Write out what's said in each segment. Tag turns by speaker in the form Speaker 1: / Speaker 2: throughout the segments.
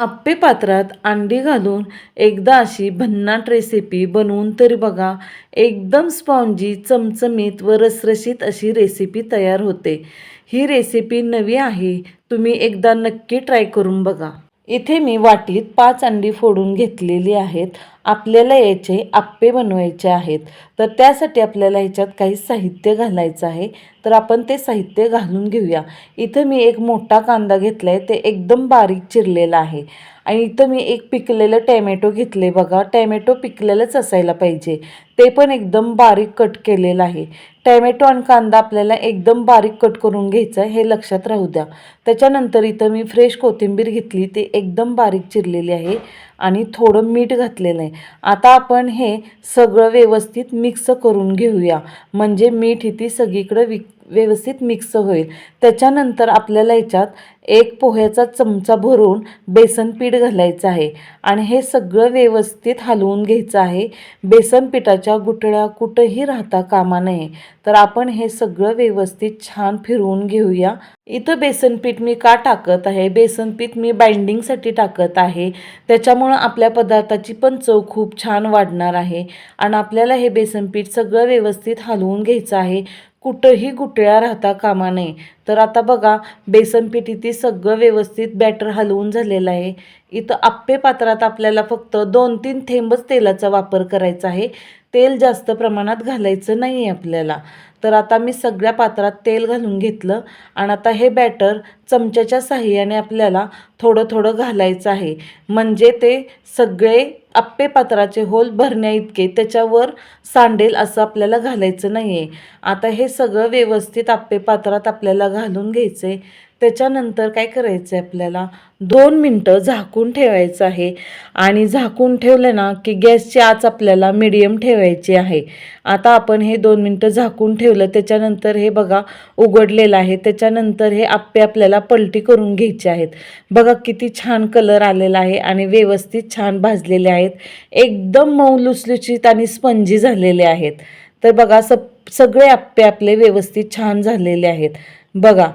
Speaker 1: आप्पे पात्रात अंडी घालून एकदा अशी भन्नाट रेसिपी बनवून तरी बघा. एकदम स्पॉन्जी चमचमीत व रसरशीत अशी रेसिपी तयार होते. ही रेसिपी नवी आहे. तुम्ही एकदा नक्की ट्राय करून बघा. इथे मी वाटीत पाच अंडी फोडून घेतलेली आहेत. आपल्याला याचे आप्पे बनवायचे आहेत. तर त्यासाठी आपल्याला ह्याच्यात काही साहित्य घालायचं आहे. तर आपण ते साहित्य घालून घेऊया. इथं मी एक मोठा कांदा घेतला आहे ते एकदम बारीक चिरलेला आहे. आणि इथं मी एक पिकलेलं टॅमॅटो घेतले बघा. टॅमॅटो पिकलेलंच असायला पाहिजे. ते पण एकदम बारीक कट केलेलं आहे. टॅमॅटो आणि कांदा आपल्याला एकदम बारीक कट करून घ्यायचं आहे हे लक्षात राहू द्या. त्याच्यानंतर इथं मी फ्रेश कोथिंबीर घेतली. ते एकदम बारीक चिरलेली आहे. आणि थोडं मीठ घातलेलं आहे. आता आपण हे सगळं व्यवस्थित मिक्स करून घेऊया. म्हणजे मीठ इथे सगळीकडं विक व्यवस्थित मिक्स होईल. त्याच्यानंतर आपल्याला याच्यात एक पोह्याचा चमचा भरून बेसन पीठ घालायचं आहे. आणि हे सगळं व्यवस्थित हलवून घ्यायचं आहे. बेसन पिठाच्या गुठळ्या कुठंही राहता कामा नये. तर आपण हे सगळं व्यवस्थित छान फिरवून घेऊया. इथं बेसन पीठ मी का टाकत आहे? बेसन पीठ मी बाइंडिंगसाठी टाकत आहे. त्याच्यामुळं आपल्या पदार्थाची पण चव खूप छान वाढणार आहे. आणि आपल्याला हे बेसन पीठ सगळं व्यवस्थित हलवून घ्यायचं आहे. कुठंही गुटळ्या राहता कामा नये. तर आता बघा बेसनपीठ इथे सगळं व्यवस्थित बॅटर हलवून झालेलं आहे. इथं आप्पे पात्रात आपल्याला फक्त दोन तीन थेंबच तेलाचा वापर करायचा आहे. तेल जास्त प्रमाणात घालायचं नाही आहे आपल्याला. तर आता मी सगळ्या पात्रात तेल घालून घेतलं आणि आता हे बॅटर चमच्याच्या साह्याने आपल्याला थोडं थोडं घालायचं आहे. म्हणजे ते सगळे आप्पे पात्राचे होल भरण्या इतके त्याच्यावर सांडेल असं आपल्याला घालायचं नाही आहे आता हे सगळं व्यवस्थित आप्पे पात्रात आपल्याला घालून घ्यायचं आहे त्याच्यानंतर काय करायचं आहे आपल्याला? दोन मिनटं झाकून ठेवायचं आहे. आणि झाकून ठेवलं ना की गॅसची आच आपल्याला मिडियम ठेवायची आहे. आता आपण हे दोन मिनटं झाकून ठेवलं. त्याच्यानंतर हे बघा उघडलेलं आहे. त्याच्यानंतर हे आप्पे आपल्याला पलटी करून घ्यायचे आहेत. बघा किती छान कलर आलेला आहे आणि व्यवस्थित छान भाजलेले आहेत. एकदम मऊ लुसलुशीत आणि स्पंजी झालेले आहेत. तर बघा सप सगळे आप्पे आपले व्यवस्थित छान झालेले आहेत. बघा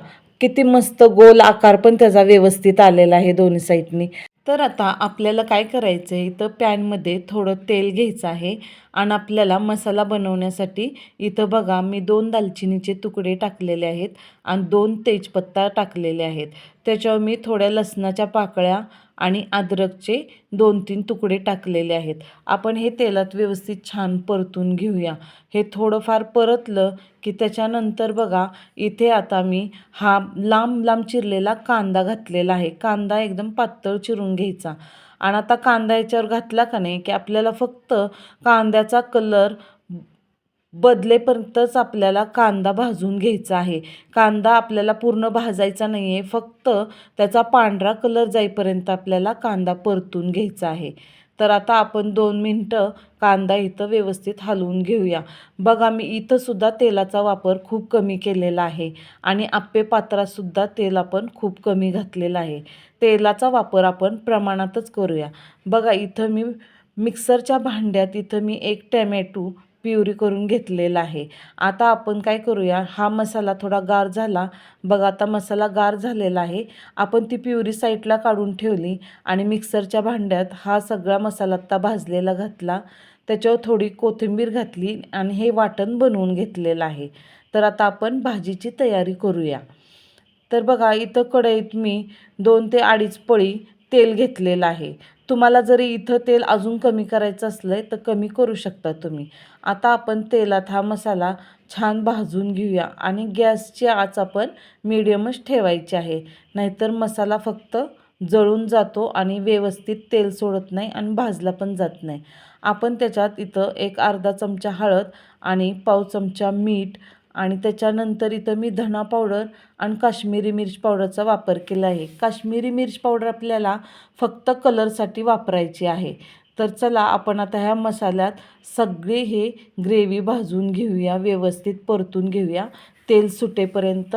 Speaker 1: किती मस्त गोल आकार पण त्याचा व्यवस्थित आलेला आहे दोन्ही साईडनी तर आता आपल्याला काय करायचं आहे इथं पॅनमध्ये थोडं तेल घ्यायचं आहे. आणि आपल्याला मसाला बनवण्यासाठी इथं बघा मी दोन दालचिनीचे तुकडे टाकलेले आहेत आणि दोन तेजपत्ता टाकलेले आहेत. त्याच्यावर मी थोड्या लसणाच्या पाकळ्या आणि अद्रकचे दोन तीन तुकडे टाकलेले आहेत. आपण हे तेलात व्यवस्थित छान परतून घेऊया. हे थोडंफार परतलं की त्याच्यानंतर बघा इथे आता मी हा लांब लांब चिरलेला कांदा घातलेला आहे. कांदा एकदम पातळ चिरून घ्यायचा. आणि आता कांदा याच्यावर घातला का नाही की आपल्याला फक्त कांद्याचा कलर बदलेपर्यंतच आपल्याला कांदा भाजून घ्यायचा आहे. कांदा आपल्याला पूर्ण भाजायचा नाही आहे फक्त त्याचा पांढरा कलर जाईपर्यंत आपल्याला कांदा परतून घ्यायचा आहे. तर आता आपण दोन मिनटं कांदा इथं व्यवस्थित हलवून घेऊया. बघा मी इथंसुद्धा तेलाचा वापर खूप कमी केलेला आहे आणि आप्पे पात्रातसुद्धा तेल आपण खूप कमी घातलेलं आहे. तेलाचा वापर आपण प्रमाणातच करूया. बघा इथं मी मिक्सरच्या भांड्यात इथं मी एक टॅमॅटो प्युरी करून घेतलेला आहे. आता आपण काय करूया? हा मसाला थोडा गार झाला. बघा आता मसाला गार झालेला आहे. आपण ती प्युरी साईडला काढून ठेवली आणि मिक्सरच्या भांड्यात हा सगळा मसाला आत्ता भाजलेला घातला. त्याच्यावर थोडी कोथिंबीर घातली आणि हे वाटण बनवून घेतलेलं आहे. तर आता आपण भाजीची तयारी करूया. तर बघा इथं कढईत मी दोन ते अडीच पळी तेल घेतलेलं आहे. तुम्हाला जरी इथं तेल अजून कमी करायचं असलं तर कमी करू शकता तुम्ही. आता आपण तेलात हा मसाला छान भाजून घेऊया आणि गॅसची आच आपण मिडियमच ठेवायची आहे. नाहीतर मसाला फक्त जळून जातो आणि व्यवस्थित तेल सोडत नाही आणि भाजला पण जात नाही. आपण त्याच्यात इथं एक अर्धा चमचा हळद आणि पाव चमचा मीठ आणि त्याच्यानंतर इथं मी धणा पावडर आणि काश्मीरी मिर्च पावडरचा वापर केला आहे. काश्मीरी मिर्च पावडर आपल्याला फक्त कलरसाठी वापरायची आहे. तर चला आपण आता ह्या मसाल्यात सगळे हे ग्रेव्ही भाजून घेऊया व्यवस्थित परतून घेऊया. तेल सुटेपर्यंत.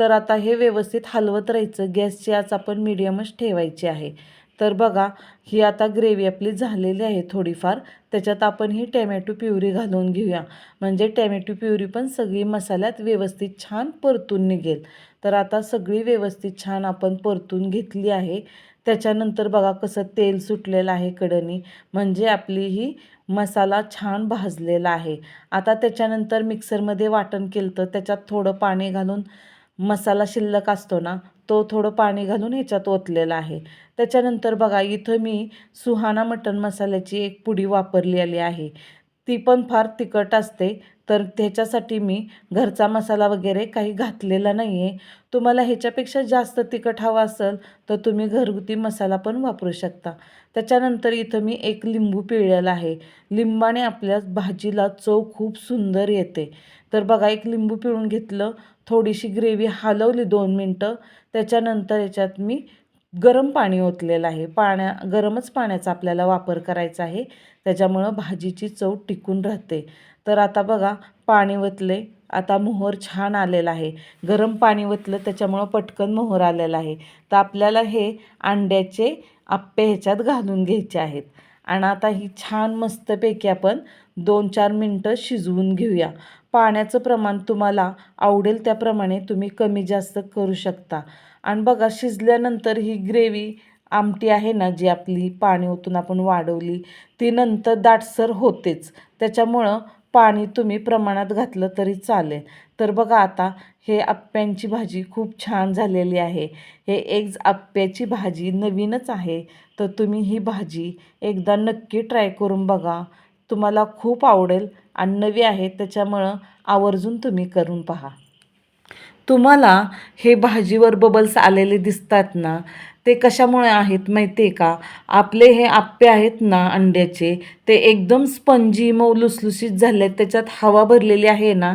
Speaker 1: तर आता हे व्यवस्थित हलवत राहायचं. गॅसची आज आपण मिडियमच ठेवायची आहे. तर बघा ही आता ग्रेव्ही आपली झालेली आहे थोडीफार. त्याच्यात आपण ही टॅमॅटो प्युरी घालून घेऊया. म्हणजे टॅमॅटो प्युरी पण सगळी मसाल्यात व्यवस्थित छान परतून निघेल. तर आता सगळी व्यवस्थित छान आपण परतून घेतली आहे. त्याच्यानंतर बघा कसं तेल सुटलेलं आहे कडनी म्हणजे आपली ही मसाला छान भाजलेला आहे. आता त्याच्यानंतर मिक्सरमध्ये वाटण केलं तर त्याच्यात थोडं पाणी घालून मसाला शिल्लक असतो ना तो थोडं पाणी घालून ह्याच्यात ओतलेला आहे. त्याच्यानंतर बघा इथं मी सुहाना मटण मसाल्याची एक पुडी वापरलेली आहे. ती पण फार तिखट असते तर त्याच्यासाठी मी घरचा मसाला वगैरे काही घातलेला नाही आहे तुम्हाला ह्याच्यापेक्षा जास्त तिखट हवं असेल तर तुम्ही घरगुती मसाला पण वापरू शकता. त्याच्यानंतर इथं मी एक लिंबू पिळलेला आहे. लिंबाने आपल्या भाजीला चव खूप सुंदर येते. तर बघा एक लिंबू पिळून घेतलं थोडीशी ग्रेव्ही हलवली दोन मिनटं. त्याच्यानंतर याच्यात मी गरम पाणी ओतलेलं आहे. पाण्या गरमच पाण्याचा आपल्याला वापर करायचा आहे. त्याच्यामुळं भाजीची चव टिकून राहते. तर आता बघा पाणी ओतले. आता मोहर छान आलेला आहे. गरम पाणी ओतलं त्याच्यामुळं पटकन मोहर आलेला आहे. तर आपल्याला हे अंड्याचे आप्पे ह्याच्यात घालून घ्यायचे आहेत. आणि आता ही छान मस्तपैकी आपण दोन चार मिनटं शिजवून घेऊया. पाण्याचं प्रमाण तुम्हाला आवडेल त्याप्रमाणे तुम्ही कमी जास्त करू शकता. आणि बघा शिजल्यानंतर ही ग्रेव्ही आमटी आहे ना जी आपली पाणी ओतून आपण वाढवली ती नंतर दाटसर होतेच. त्याच्यामुळं पाणी तुम्ही प्रमाणात घातलं तरी चालेल. तर बघा आता हे आप्प्यांची भाजी खूप छान झालेली आहे. हे एक आप्प्याची भाजी नवीनच आहे. तर तुम्ही ही भाजी एकदा नक्की ट्राय करून बघा. तुम्हाला खूप आवडेल. आणि नवी आहे त्याच्यामुळं आवर्जून तुम्ही करून पहा. तुम्हाला हे भाजीवर बबल्स आलेले दिसतात ना ते कशामुळे आहेत माहिती आहे का? आपले हे आप्पे आहेत ना अंड्याचे ते एकदम स्पंजी मऊ लुसलुसीत झाले आहेत त्याच्यात हवा भरलेली आहे ना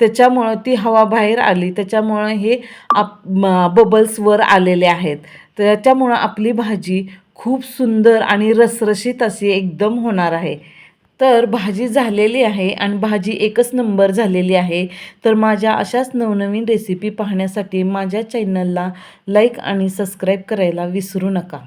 Speaker 1: त्याच्यामुळं ती हवा बाहेर आली. त्याच्यामुळं हे आप बबल्सवर आलेले आहेत. त्याच्यामुळं आपली भाजी खूप सुंदर आणि रसरशीत अशी एकदम होणार आहे. तर भाजी झालेली आहे आणि भाजी एकच नंबर झालेली आहे. तर माझ्या अशाच नवनवीन रेसिपी पाहण्यासाठी माझ्या चॅनलला लाईक आणि सबस्क्राईब करायला विसरू नका.